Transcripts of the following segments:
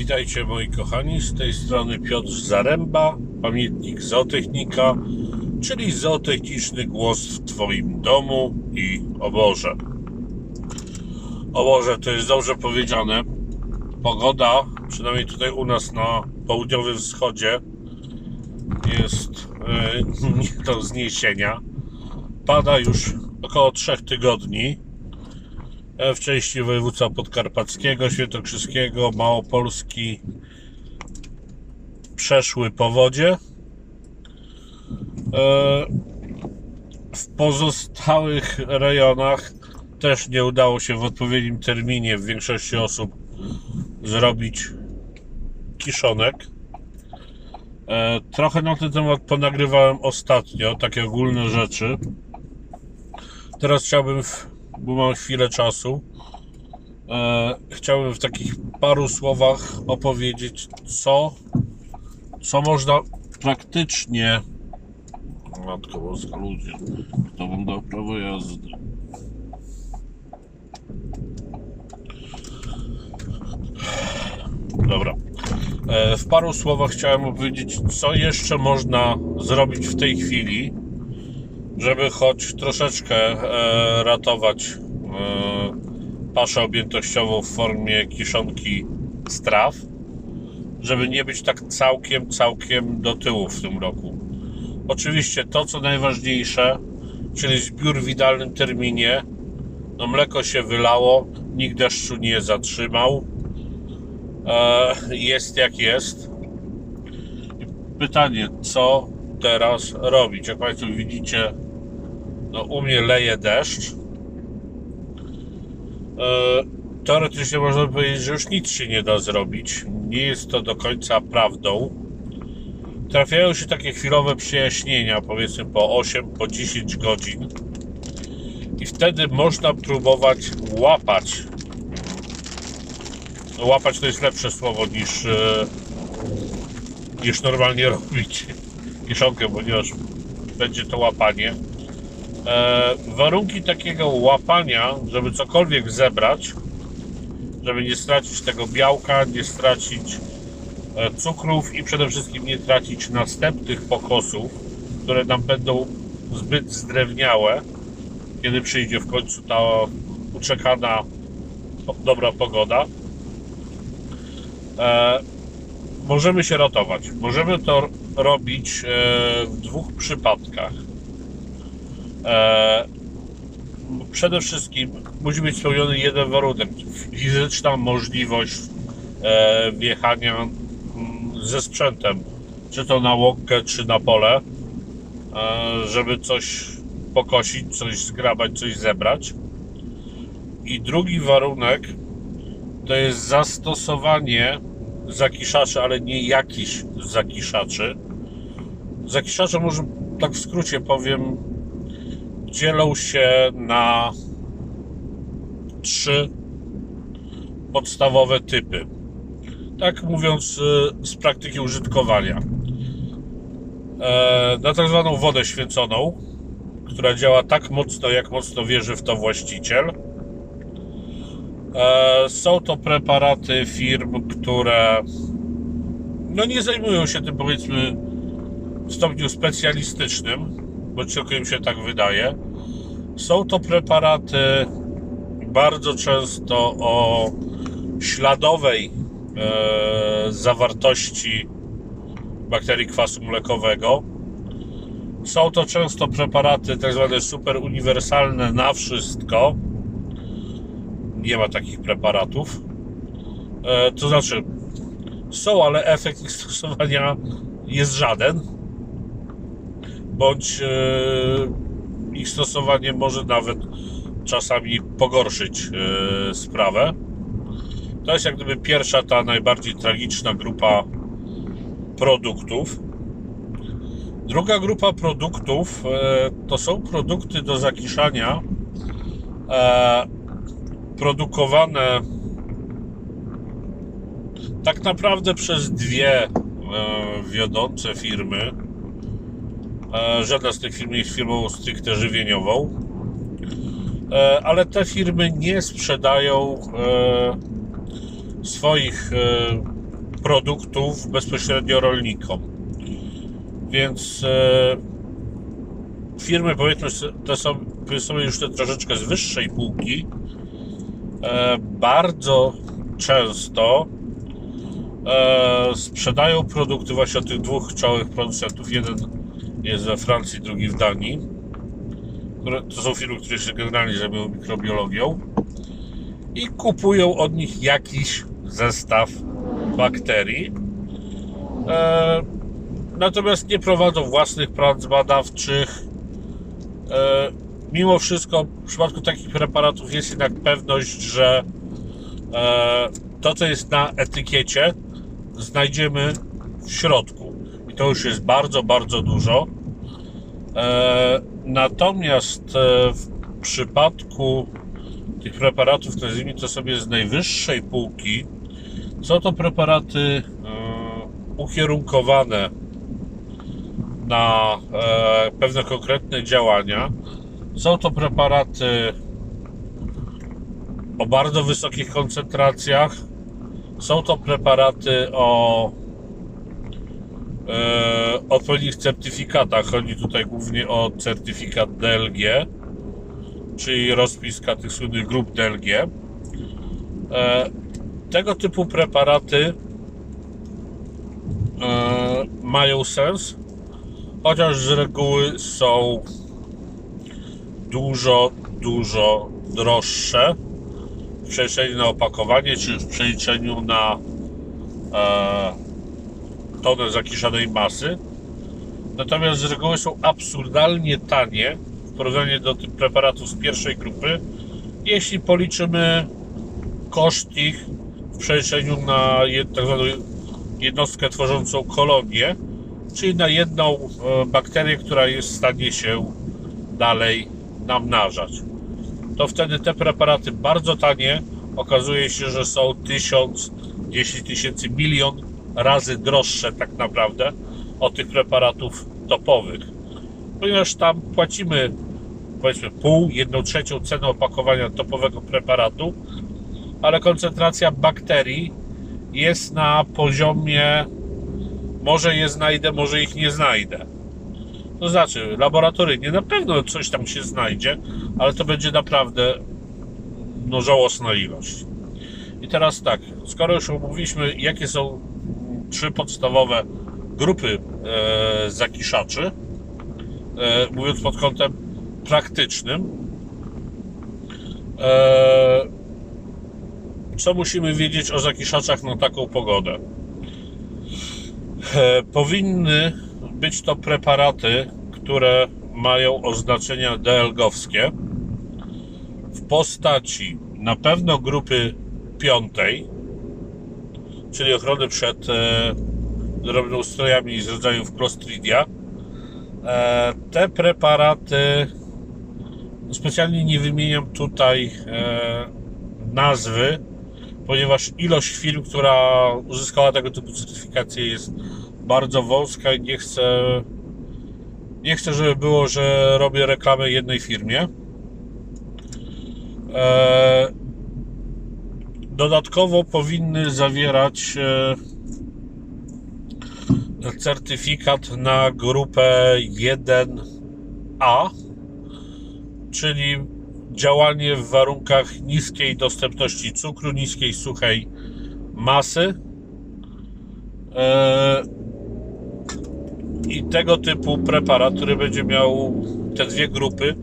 Witajcie moi kochani, z tej strony Piotr Zaręba, pamiętnik zootechnika, czyli zootechniczny głos w Twoim domu i oborze. Oborze to jest dobrze powiedziane. Pogoda, przynajmniej tutaj u nas na południowym wschodzie, jest e, nie do zniesienia. Pada już około 3 tygodni w części województwa podkarpackiego, świętokrzyskiego, małopolski przeszły powodzie. E, W pozostałych rejonach też nie udało się w odpowiednim terminie w większości osób zrobić kiszonek. E, Trochę na ten temat ponagrywałem ostatnio, takie ogólne rzeczy. Teraz chciałbym, w, bo mam chwilę czasu, e, chciałbym w takich paru słowach opowiedzieć, co, co można praktycznie. Matko Boska, ludzie, kto wam dał prawo jazdy? Dobra. E, W paru słowach chciałem opowiedzieć, co jeszcze można zrobić w tej chwili, żeby choć troszeczkę e, ratować e, paszę objętościową w formie kiszonki straw, żeby nie być tak całkiem, całkiem do tyłu w tym roku. Oczywiście to, co najważniejsze, czyli zbiór w idealnym terminie. No mleko się wylało, nikt deszczu nie zatrzymał. E, jest jak jest. Pytanie, co teraz robić? Jak Państwo widzicie, no u mnie leje deszcz. E, Teoretycznie można powiedzieć, że już nic się nie da zrobić. Nie jest to do końca prawdą. Trafiają się takie chwilowe przyjaśnienia, powiedzmy po 8, po 10 godzin. I wtedy można próbować łapać no, łapać to jest lepsze słowo niż, e, niż normalnie robić kiszonkę, ponieważ będzie to łapanie. E, warunki takiego łapania, żeby cokolwiek zebrać, żeby nie stracić tego białka, nie stracić e, cukrów i przede wszystkim nie tracić następnych pokosów, które nam będą zbyt zdrewniałe, kiedy przyjdzie w końcu ta uczekana dobra pogoda e, możemy się ratować. Możemy to robić w dwóch przypadkach. E, przede wszystkim musi być spełniony jeden warunek. Fizyczna możliwość e, wjechania mm, ze sprzętem, czy to na łąkę, czy na pole, e, żeby coś pokosić, coś zgrabać, coś zebrać. I drugi warunek to jest zastosowanie zakiszaczy, ale nie jakiś zakiszaczy. Zakiszacze, może tak w skrócie powiem, dzielą się na trzy podstawowe typy. Tak mówiąc y, z praktyki użytkowania. E, Na tak zwaną wodę święconą, która działa tak mocno, jak mocno wierzy w to właściciel. E, Są to preparaty firm, które no nie zajmują się tym powiedzmy w stopniu specjalistycznym, bo tylko im się tak wydaje. Są to preparaty bardzo często o śladowej e, zawartości bakterii kwasu mlekowego. Są to często preparaty tak zwane super uniwersalne na wszystko nie ma takich preparatów. E, to znaczy, są, ale efekt ich stosowania jest żaden, bądź e, ich stosowanie może nawet czasami pogorszyć e, sprawę. To jest jak gdyby pierwsza, ta najbardziej tragiczna grupa produktów. Druga grupa produktów e, to są produkty do zakiszania produkowane tak naprawdę przez dwie wiodące firmy. E, żadna z tych firm nie jest firmą stricte żywieniową, e, ale te firmy nie sprzedają e, swoich produktów bezpośrednio rolnikom. Więc firmy powiedzmy te są powiedzmy już te troszeczkę z wyższej półki bardzo często sprzedają produkty właśnie od tych dwóch czołowych producentów. Jeden jest we Francji, drugi w Danii. To są firmy, które się generalnie zajmują mikrobiologią i kupują od nich jakiś zestaw bakterii. E, natomiast nie prowadzą własnych prac badawczych. E, mimo wszystko w przypadku takich preparatów jest jednak pewność, że e, to, co jest na etykiecie, znajdziemy w środku. To już jest bardzo, bardzo dużo. E, natomiast e, w przypadku tych preparatów, nazwijmy to sobie z najwyższej półki, są to preparaty e, ukierunkowane na pewne konkretne działania. Są to preparaty o bardzo wysokich koncentracjach. Są to preparaty o e, odpowiednich certyfikatach. Chodzi tutaj głównie o certyfikat DLG, czyli rozpiska tych słynnych grup DLG. E, tego typu preparaty e, mają sens, chociaż z reguły są dużo, dużo droższe w przeliczeniu na opakowanie, czy w przeliczeniu na e, tonę zakiszanej masy. Natomiast z reguły są absurdalnie tanie w porównaniu do tych preparatów z pierwszej grupy, jeśli policzymy koszt ich w przeliczeniu na tak zwaną jednostkę tworzącą kolonię, czyli na jedną e, bakterię, która jest w stanie się dalej namnażać. To wtedy te preparaty bardzo tanie okazuje się, że są 1000, 10 tysięcy, milion razy droższe tak naprawdę od tych preparatów topowych. Ponieważ tam płacimy powiedzmy pół, jedną trzecią cenę opakowania topowego preparatu, ale koncentracja bakterii jest na poziomie może je znajdę, może ich nie znajdę. To znaczy, laboratoryjnie na pewno coś tam się znajdzie, ale to będzie naprawdę no, żałosna ilość. I teraz tak, skoro już omówiliśmy, jakie są trzy podstawowe grupy e, zakiszaczy, e, mówiąc pod kątem praktycznym, e, co musimy wiedzieć o zakiszaczach na taką pogodę? E, powinny być to preparaty, które mają oznaczenia DLG-owskie w postaci na pewno grupy piątej, czyli ochrony przed e, drobnoustrojami z rodzajów Clostridia. E, te preparaty specjalnie nie wymieniam tutaj e, nazwy, ponieważ ilość firm, która uzyskała tego typu certyfikację jest bardzo wąska i nie chcę nie chcę, żeby było, że robię reklamę jednej firmie. Dodatkowo powinny zawierać e, certyfikat na grupę 1A, czyli działanie w warunkach niskiej dostępności cukru, niskiej suchej masy. E, I tego typu preparat, który będzie miał te dwie grupy,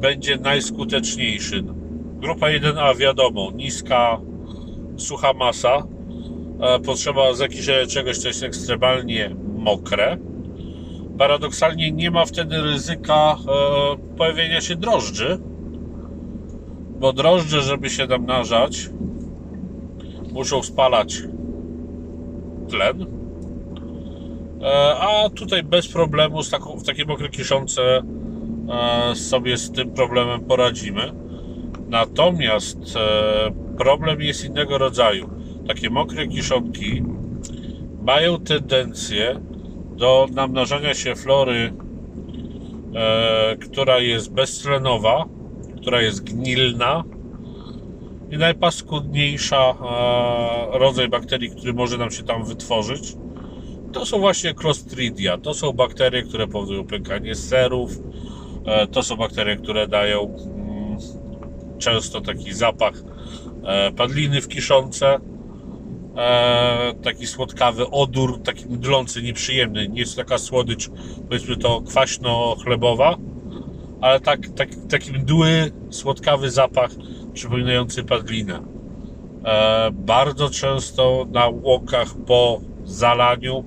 będzie najskuteczniejszy. Grupa 1A wiadomo, niska, sucha masa. E, potrzeba zakiszenia czegoś, co jest ekstremalnie mokre. Paradoksalnie nie ma wtedy ryzyka e, pojawienia się drożdży, bo drożdże, żeby się namnażać, muszą spalać tlen. E, a tutaj bez problemu z taką, w takie mokre kiszące e, sobie z tym problemem poradzimy. Natomiast e, problem jest innego rodzaju. Takie mokre kiszonki mają tendencję do namnażania się flory, która jest beztlenowa, która jest gnilna. I najpaskudniejsza e, rodzaj bakterii, który może nam się tam wytworzyć, to są właśnie Clostridia. To są bakterie, które powodują pękanie serów. E, to są bakterie, które dają mm, często taki zapach e, padliny w kiszące. E, taki słodkawy odór, taki mdlący, nieprzyjemny. Nie jest taka słodycz, powiedzmy to kwaśno-chlebowa, ale tak, tak, taki mdły, słodkawy zapach przypominający padlinę. E, bardzo często na łąkach po zalaniu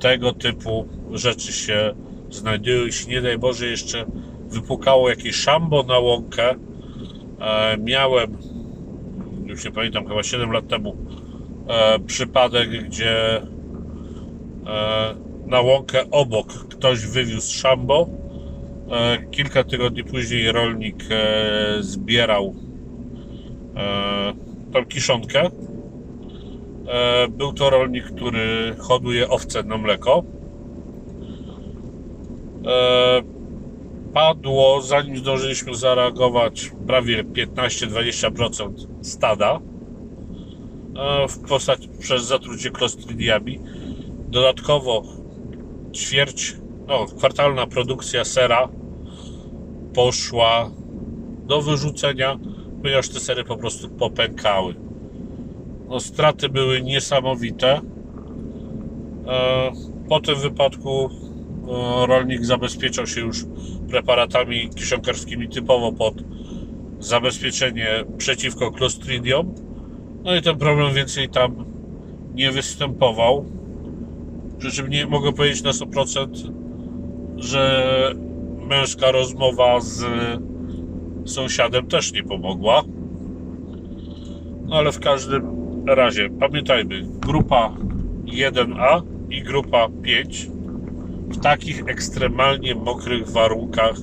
tego typu rzeczy się znajdują. Jeśli nie daj Boże jeszcze wypukało jakieś szambo na łąkę, e, miałem, już nie pamiętam, chyba 7 lat temu, e, przypadek, gdzie e, na łąkę obok ktoś wywiózł szambo. E, kilka tygodni później rolnik e, zbierał e, tą kiszonkę. E, Był to rolnik, który hoduje owce na mleko. Padło, zanim zdążyliśmy zareagować, prawie 15-20% stada e, w postaci przez zatrucie klostridiami. Dodatkowo ćwierć, no, kwartalna produkcja sera poszła do wyrzucenia, ponieważ te sery po prostu popękały. No, straty były niesamowite. E, Po tym wypadku rolnik zabezpieczał się już preparatami kiszonkarskimi typowo pod zabezpieczenie przeciwko Clostridium. No i ten problem więcej tam nie występował. Przy nie mogę powiedzieć na 100%, że męska rozmowa z sąsiadem też nie pomogła. No ale w każdym razie pamiętajmy, grupa 1A i grupa 5 w takich ekstremalnie mokrych warunkach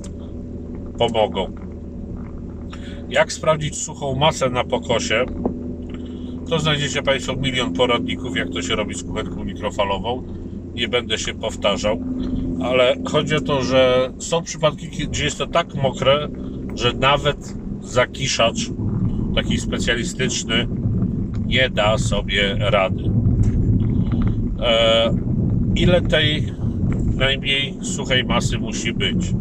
pomogą. Jak sprawdzić suchą masę na pokosie? To znajdziecie Państwo milion poradników, jak to się robi z kuchenką mikrofalową. Nie będę się powtarzał, ale chodzi o to, że są przypadki, gdzie jest to tak mokre, że nawet zakiszacz, taki specjalistyczny, nie da sobie rady. E, ile tej najmniej suchej masy musi być?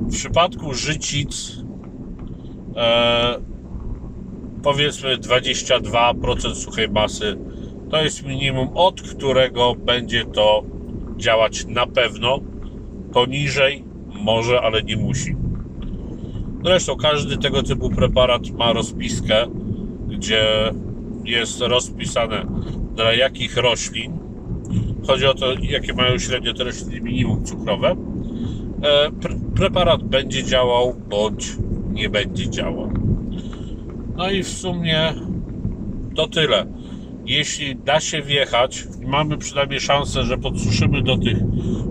W przypadku życic e, powiedzmy 22% suchej masy to jest minimum, od którego będzie to działać na pewno. Poniżej może, ale nie musi. Zresztą każdy tego typu preparat ma rozpiskę, gdzie jest rozpisane dla jakich roślin. Chodzi o to, jakie mają średnio te rośliny minimum cukrowe. E, pre- preparat będzie działał bądź nie będzie działał. No i w sumie to tyle. Jeśli da się wjechać, mamy przynajmniej szansę, że podsuszymy do tych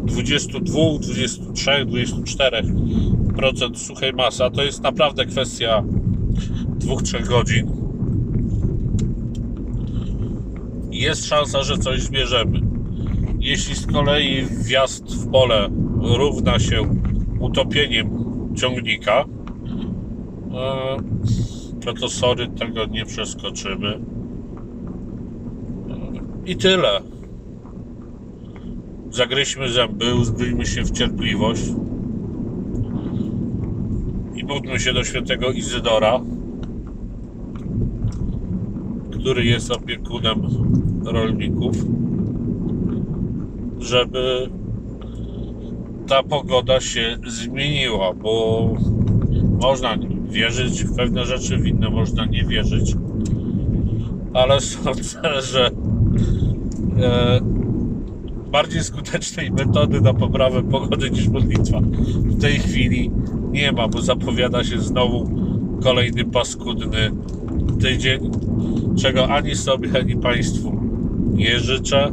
22, 23, 24% suchej masy, a to jest naprawdę kwestia 2-3 godzin. Jest szansa, że coś zbierzemy. Jeśli z kolei wjazd w pole równa się utopieniem ciągnika, no to sorry, tego nie przeskoczymy. I tyle. Zagryźmy zęby, uzbrójmy się w cierpliwość i módlmy się do świętego Izydora, który jest opiekunem rolników, żeby ta pogoda się zmieniła, bo można wierzyć w pewne rzeczy, w inne można nie wierzyć, ale sądzę, że e, bardziej skutecznej metody na poprawę pogody niż modlitwa w tej chwili nie ma, bo zapowiada się znowu kolejny paskudny tydzień, czego ani sobie, ani Państwu nie życzę.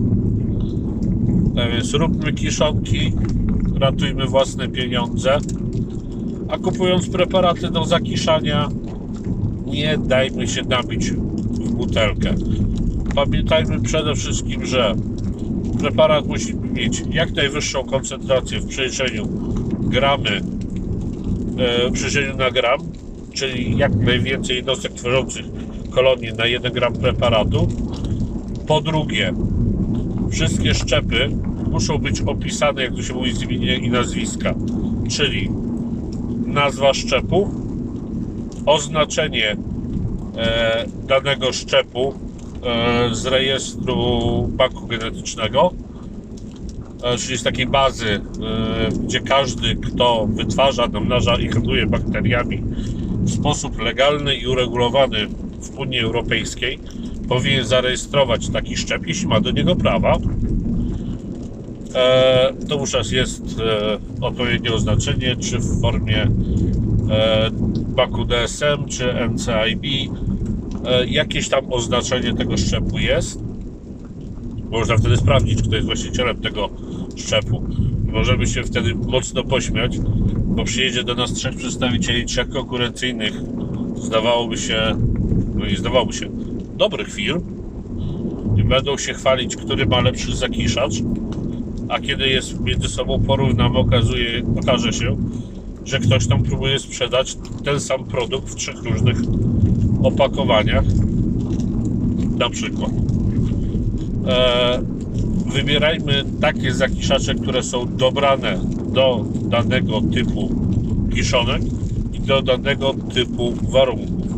Tak więc róbmy kiszonki, ratujmy własne pieniądze, a kupując preparaty do zakiszania, nie dajmy się nabić w butelkę. Pamiętajmy przede wszystkim, że preparat musi mieć jak najwyższą koncentrację w przeliczeniu gramy, e, w przeliczeniu na gram, czyli jak najwięcej jednostek tworzących kolonię na 1 gram preparatu. Po drugie, wszystkie szczepy muszą być opisane, jak to się mówi, z imienia i nazwiska, czyli nazwa szczepu, oznaczenie e, danego szczepu e, z rejestru banku genetycznego, e, czyli z takiej bazy, e, gdzie każdy, kto wytwarza, namnaża i handluje bakteriami w sposób legalny i uregulowany w Unii Europejskiej, powinien zarejestrować taki szczep, jeśli ma do niego prawa. E, to wówczas jest e, odpowiednie oznaczenie, czy w formie e, baku DSM, czy NCIB. E, jakieś tam oznaczenie tego szczepu jest. Można wtedy sprawdzić, kto jest właścicielem tego szczepu. Możemy się wtedy mocno pośmiać, bo przyjedzie do nas trzech przedstawicieli trzech konkurencyjnych, zdawałoby się, no nie zdawałoby się, dobrych firm i będą się chwalić, który ma lepszy zakiszacz, a kiedy jest między sobą porównamy, okazuje, okaże się, że ktoś tam próbuje sprzedać ten sam produkt w trzech różnych opakowaniach, na przykład. E, wybierajmy takie zakiszacze, które są dobrane do danego typu kiszonek i do danego typu warunków.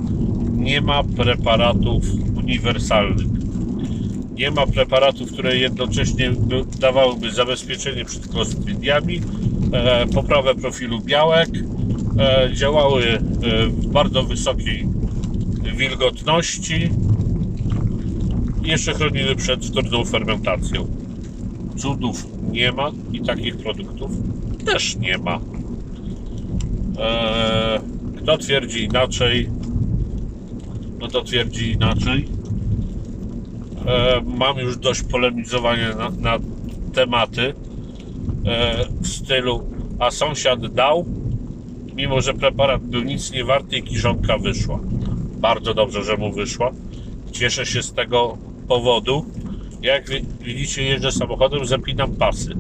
Nie ma preparatów uniwersalnych. Nie ma preparatów, które jednocześnie by- dawałyby zabezpieczenie przed klostridiami, e, poprawę profilu białek, e, działały e, w bardzo wysokiej wilgotności i jeszcze chroniły przed wtórną fermentacją. Cudów nie ma i takich produktów też nie ma. Kto twierdzi inaczej, no to twierdzi inaczej. Eee, mam już dość polemizowania na, na tematy eee, w stylu a sąsiad dał, mimo że preparat był nic nie warty i kiszonka wyszła. Bardzo dobrze, że mu wyszła. Cieszę się z tego powodu. Jak wi- widzicie, jeżdżę samochodem, zapinam pasy.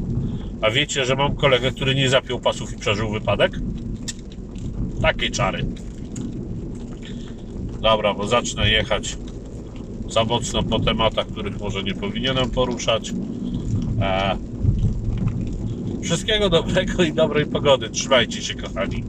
A wiecie, że mam kolegę, który nie zapiął pasów i przeżył wypadek? Takie czary. Dobra, bo zacznę jechać za mocno po tematach, których może nie powinienem poruszać. E... Wszystkiego dobrego i dobrej pogody. Trzymajcie się, kochani.